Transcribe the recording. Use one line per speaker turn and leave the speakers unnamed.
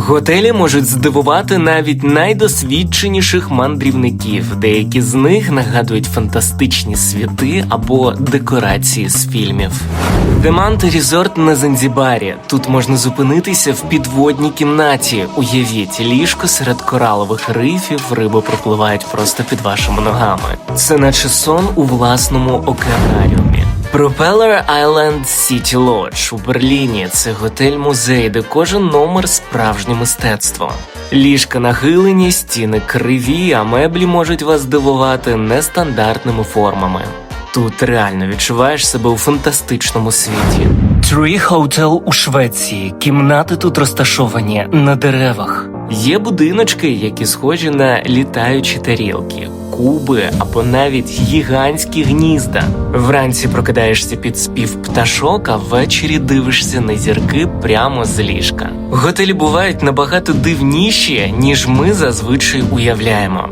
Готелі можуть здивувати навіть найдосвідченіших мандрівників. Деякі з них нагадують фантастичні світи або декорації з фільмів. Демант Різорт на Занзібарі. Тут можна зупинитися в підводній кімнаті. Уявіть, ліжко серед коралових рифів, риби пропливають просто під вашими ногами. Це наче сон у власному океанаріумі. Propeller Island City Lodge у Берліні це готель-музей, де кожен номер справжнє мистецтво. Ліжка нахилені, стіни криві, а меблі можуть вас здивувати нестандартними формами. Тут реально відчуваєш себе у фантастичному світі. Tree Hotel у Швеції. Кімнати тут розташовані на деревах. Є будиночки, які схожі на літаючі тарілки, куби або навіть гігантські гнізда. Вранці прокидаєшся під спів пташок, а ввечері дивишся на зірки прямо з ліжка. Готелі бувають набагато дивніші, ніж ми зазвичай уявляємо.